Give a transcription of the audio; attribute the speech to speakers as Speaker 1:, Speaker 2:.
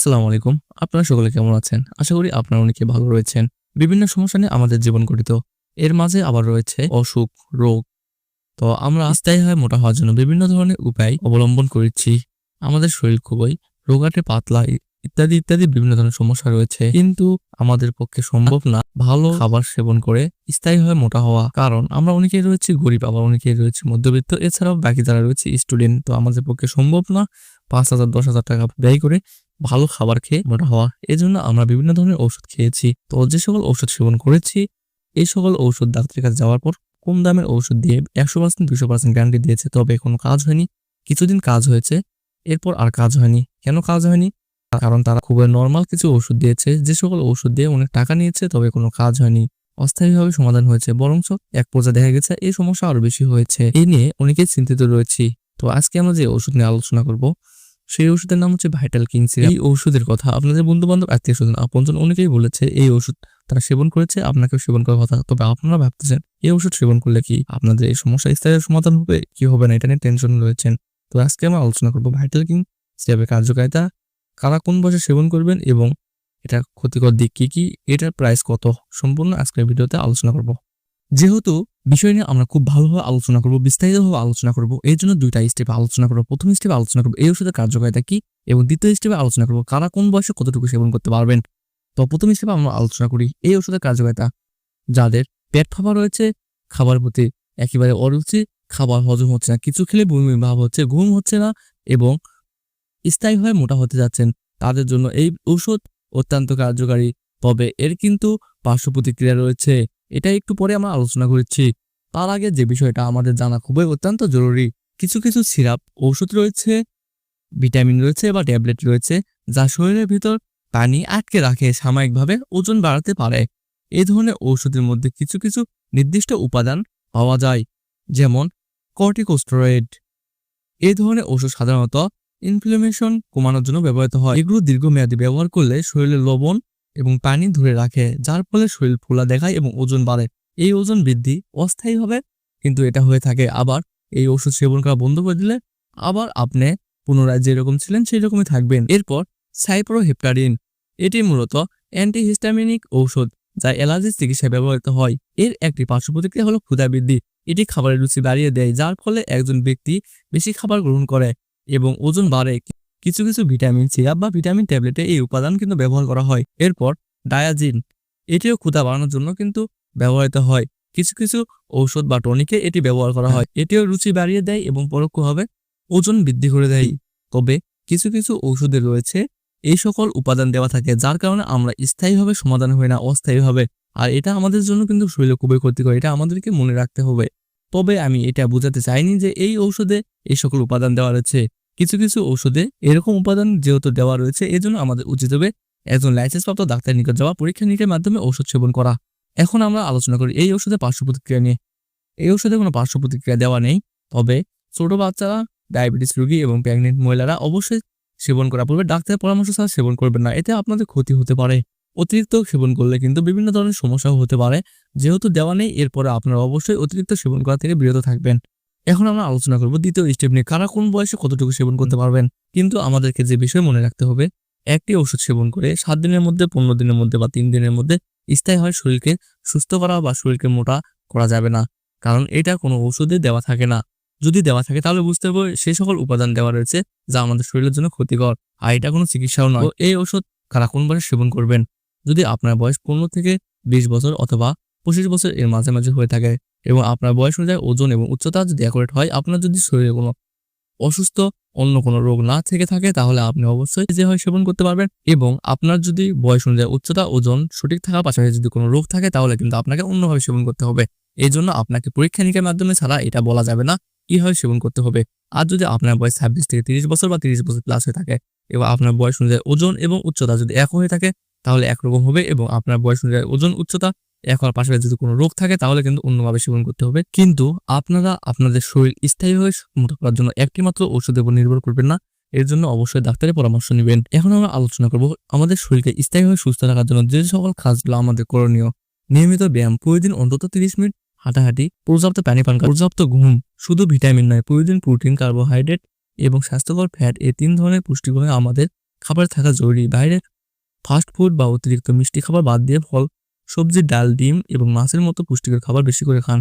Speaker 1: আসসালামু আলাইকুম। আপনারা সকলে কেমন আছেন? আশা করি আপনারা অনেকে ভালো রয়েছেন। বিভিন্ন সমস্যা নিয়ে আমাদের জীবন গঠিত। এর মাঝে আবার রয়েছে অসুখ, রোগ। তো আমরা স্থায়ী হয়ে মোটা হওয়ার জন্য বিভিন্ন ধরনের উপায় অবলম্বন করেছি। আমাদের শরীর খুবই রোগাটে পাতলা ইত্যাদি ইত্যাদি বিভিন্ন ধরনের সমস্যা রয়েছে। কিন্তু আমাদের পক্ষে সম্ভব না ভালো খাবার সেবন করে স্থায়ী হয়ে মোটা হওয়া। কারণ আমরা অনেকেই রয়েছে গরিব, আবার অনেকেই রয়েছে মধ্যবিত্ত। এছাড়াও বাকি যারা রয়েছে স্টুডেন্ট তো আমাদের পক্ষে সম্ভব না পাঁচ হাজার, দশ হাজার টাকা ব্যয় করে ভালো খাবার খেয়ে মোটা হওয়া। এজন্য আমরা বিভিন্ন ধরনের ঔষধ খেয়েছি। তো যে সকল ঔষধ সেবন করেছি, এই সকল ঔষধ ডাক্তারের কাছে যাওয়ার পর কম দামের ঔষধ দিয়ে একশো পার্সেন্ট দুশো পার্সেন্ট গ্যারান্টি দিয়েছে। তবে কোনো কাজ হয়নি। কিছুদিন কাজ হয়েছে। এরপর আর কাজ হয়নি। কেন কাজ হয়নি? কারণ তারা খুবই নর্মাল কিছু ওষুধ দিয়েছে। যে সকল ওষুধ দিয়ে অনেক টাকা নিয়েছে, তবে কোনো কাজ হয়নি। অস্থায়ীভাবে সমাধান হয়েছে। বরঞ্চ এক পর্যায়ে দেখা গেছে এই সমস্যা আরও বেশি হয়েছে। এই নিয়ে অনেকেই চিন্তিত রয়েছি। তো আজকে আমরা যে ওষুধ নিয়ে আলোচনা করব সেই ওষুধের নাম হচ্ছে ভাইটাল কিং সিরাপ এই ওষুধের কথা আপনাদের বন্ধু বান্ধব আত্মীয় স্বজন আপনজন অনেকেই বলেছে, এই ওষুধ তারা সেবন করেছে, আপনাকেও সেবন করার কথা। তবে আপনারা ভাবতেছেন, এই ওষুধ সেবন করলে কি আপনাদের এই সমস্যা স্থায়ী সমাধান হবে? কি হবে না? এটা নিয়ে টেনশন রয়েছেন। তো আজকে আমরা আলোচনা করব ভাইটাল কিং সিরাপের কার্যকারিতা, কারা কোন বয়সে সেবন করবেন এবং এটা ক্ষতিকর দিক কি কি, এটার প্রাইস কত? সম্পূর্ণ আজকের ভিডিওতে আলোচনা করব। যেহেতু বিষয় নিয়ে আমরা খুব ভালোভাবে আলোচনা করব, বিস্তারিতভাবে আলোচনা করব, এর জন্য দুইটা স্টেপে আলোচনা করব। প্রথম স্টেপে আলোচনা করব, এই ওষুধের কার্যকারিতা কি? এবং দ্বিতীয় স্টেপে আলোচনা করব, কারা কোন বয়সে কতটুকু সেবন করতে পারবেন? তো প্রথম স্টেপে আমরা আলোচনা করি, এই ওষুধের কার্যকারিতা। যাদের পেট ফাঁপা রয়েছে, খাবার প্রতি একেবারে অরুচি, খাবার হজম হচ্ছে না, কিছু খেলে বমি ভাব হচ্ছে, ঘুম হচ্ছে না এবং স্থায়ীভাবে মোটা হতে যাচ্ছেন, তাদের জন্য এই ঔষধ অত্যন্ত কার্যকারী। তবে এর কিন্তু পার্শ্ব প্রতিক্রিয়া রয়েছে এটা একটু পরে আমরা আলোচনা করেছি। তার আগে যে বিষয়টা আমাদের জানা খুবই অত্যন্ত জরুরি, কিছু কিছু সিরাপ ঔষধ রয়েছে, ভিটামিন রয়েছে বা ট্যাবলেট রয়েছে, যা শরীরের ভিতর পানি আটকে রাখে, সাময়িকভাবে ওজন বাড়াতে পারে। এই ধরনের ঔষধের মধ্যে কিছু কিছু নির্দিষ্ট উপাদান পাওয়া যায়, যেমন কর্টিকোস্টেরয়েড। এই ধরনের ওষুধ সাধারণত ইনফ্লামেশন কমানোর জন্য ব্যবহৃত হয়। এগুলো দীর্ঘমেয়াদী ব্যবহার করলে শরীরে লবণ এবং পানি ধরে রাখে, যার ফলে শরীর ফোলা দেখায় এবং ওজন বাড়ে। এই ওজন বৃদ্ধি অস্থায়ী হবে, কিন্তু এটা হয়ে থাকে আবার এই ওষুধ সেবন করা বন্ধ করে দিলে আবার আপনি পুনরায় যেরকম ছিলেন সেই রকমই থাকবেন। এরপর সাইপ্রোহেপটারিন এটি মূলত অ্যান্টিহিস্টামিনিক ঔষধ যা অ্যালার্জির চিকিৎসায় ব্যবহৃত হয়। এর একটি পার্শ্ব প্রতিক্রিয়া হলো ক্ষুধা বৃদ্ধি। এটি খাবারের রুচি বাড়িয়ে দেয়, যার ফলে একজন ব্যক্তি বেশি খাবার গ্রহণ করে এবং ওজন বাড়ে। কিছু কিছু ভিটামিন সিরাপ বা ভিটামিন ট্যাবলেটে এই উপাদান কিন্তু ব্যবহার করা হয়। এরপর ডায়াজিন, এটিও ক্ষুধা বাড়ানোর জন্য কিন্তু ব্যবহৃত হয়। কিছু কিছু ঔষধ বা টনিকে এটি ব্যবহার করা হয়। এটিও রুচি বাড়িয়ে দেয় এবং পরোক্ষভাবে ওজন বৃদ্ধি করে দেয়। তবে কিছু কিছু ঔষধে রয়েছে এই সকল উপাদান দেওয়া থাকে, যার কারণে আমরা স্থায়ীভাবে সমাধান হয় না, অস্থায়ীভাবে। আর এটা আমাদের জন্য কিন্তু শরীরে খুবই ক্ষতিকর, এটা আমাদেরকে মনে রাখতে হবে। তবে আমি এটা বোঝাতে চাইনি যে এই ঔষধে এই সকল উপাদান দেওয়া রয়েছে। কিছু কিছু ঔষধে এরকম উপাদান যেহেতু দেওয়া রয়েছে, এজন্য আমাদের উচিত হবে একজন লাইসেন্সপ্রাপ্ত ডাক্তার নিকট যাওয়া, পরীক্ষা নিরীক্ষার মাধ্যমে ঔষধ সেবন করা। এখন আমরা আলোচনা করি এই ঔষধে পার্শ্ব প্রতিক্রিয়া নিয়ে। এই ঔষধে কোনো পার্শ্ব প্রতিক্রিয়া দেওয়া নেই, তবে ছোট বাচ্চারা, ডায়াবেটিস রোগী এবং প্রেগনেন্ট মহিলারা অবশ্যই সেবন করা পূর্বে ডাক্তারের পরামর্শ ছাড়া সেবন করবেন না, এতে আপনাদের ক্ষতি হতে পারে। অতিরিক্ত সেবন করলে কিন্তু বিভিন্ন ধরনের সমস্যাও হতে পারে, যেহেতু দেওয়া নেই, এরপরে আপনারা অবশ্যই অতিরিক্ত সেবন করা থেকে বিরত থাকবেন। এখন আমরা আলোচনা করব দ্বিতীয় স্টেপ নিয়ে। কারা কোন বয়সে কতটুকু সেবন করতে পারবেন? কিন্তু আমাদেরকে যে বিষয় মনে রাখতে হবে, একটি ওষুধ সেবন করে সাত দিনের মধ্যে, পনেরো দিনের মধ্যে বা তিন দিনের মধ্যে স্থায়ী হয় শরীরকে সুস্থ করা বা শরীরকে মোটা করা যাবে না। কারণ এটা কোনো ওষুধে দেওয়া থাকে না। যদি দেওয়া থাকে তাহলে বুঝতে হবে সেই সকল উপাদান দেওয়া রয়েছে যা আমাদের শরীরের জন্য ক্ষতিকর। আর এটা কোনো চিকিৎসাও নয়। এই ওষুধ কারা কোন বয়সে সেবন করবেন? যদি আপনার বয়স পনেরো থেকে বিশ বছর অথবা পঁচিশ বছর এর মাঝে মাঝে হয়ে থাকে এবং আপনার বয়স অনুযায়ী ওজন এবং উচ্চতা যদি অ্যাকুরেট হয়, আপনার যদি শরীরে কোনো অসুস্থ অন্য কোনো রোগ না থেকে থাকে, তাহলে আপনি অবশ্যই যে হয় সেবন করতে পারবেন এবং আপনার যদি বয়স অনুযায়ী উচ্চতা, ওজন সঠিক থাকার পাশাপাশি যদি কোনো রোগ থাকে, তাহলে কিন্তু আপনাকে অন্যভাবে সেবন করতে হবে। এই জন্য আপনাকে পরীক্ষা নিরীক্ষার মাধ্যমে ছাড়া এটা বলা যাবে না কীভাবে সেবন করতে হবে। আর যদি আপনার বয়স ছাব্বিশ থেকে তিরিশ বছর বা তিরিশ বছর প্লাস হয়ে থাকে এবং আপনার বয়স অনুযায়ী ওজন এবং উচ্চতা যদি এক হয়ে থাকে, তাহলে একরকম হবে এবং আপনার বয়স অনুযায়ী ওজন, উচ্চতা হওয়ার পাশাপাশি যদি কোনো রোগ থাকে, তাহলে কিন্তু অন্যভাবে সেবন করতে হবে। কিন্তু আপনারা আপনাদের শরীর স্থায়ীভাবে মোটা করার জন্য একটিমাত্র ওষুধের উপর নির্ভর করবেন না। এর জন্য অবশ্যই ডাক্তারের পরামর্শ নেবেন। এখন আমরা আলোচনা করব আমাদের শরীরকে স্থায়ীভাবে সুস্থ রাখার জন্য যে সকল কাজগুলো আমাদের করণীয়। নিয়মিত ব্যায়াম, প্রতিদিন অন্তত তিরিশ মিনিট হাঁটাহাঁটি, পর্যাপ্ত পানি পান পর্যাপ্ত ঘুম, শুধু ভিটামিন নয়, প্রতিদিন প্রোটিন, কার্বোহাইড্রেট এবং স্বাস্থ্যকর ফ্যাট এই তিন ধরনের পুষ্টিগুলো আমাদের খাবারে থাকা জরুরি। বাইরের ফাস্ট ফুড বা অতিরিক্ত মিষ্টি খাবার বাদ দিয়ে ফল সবজি ডাল ডিম এবং মাছের মতো পুষ্টিকর খাবার বেশি করে খান।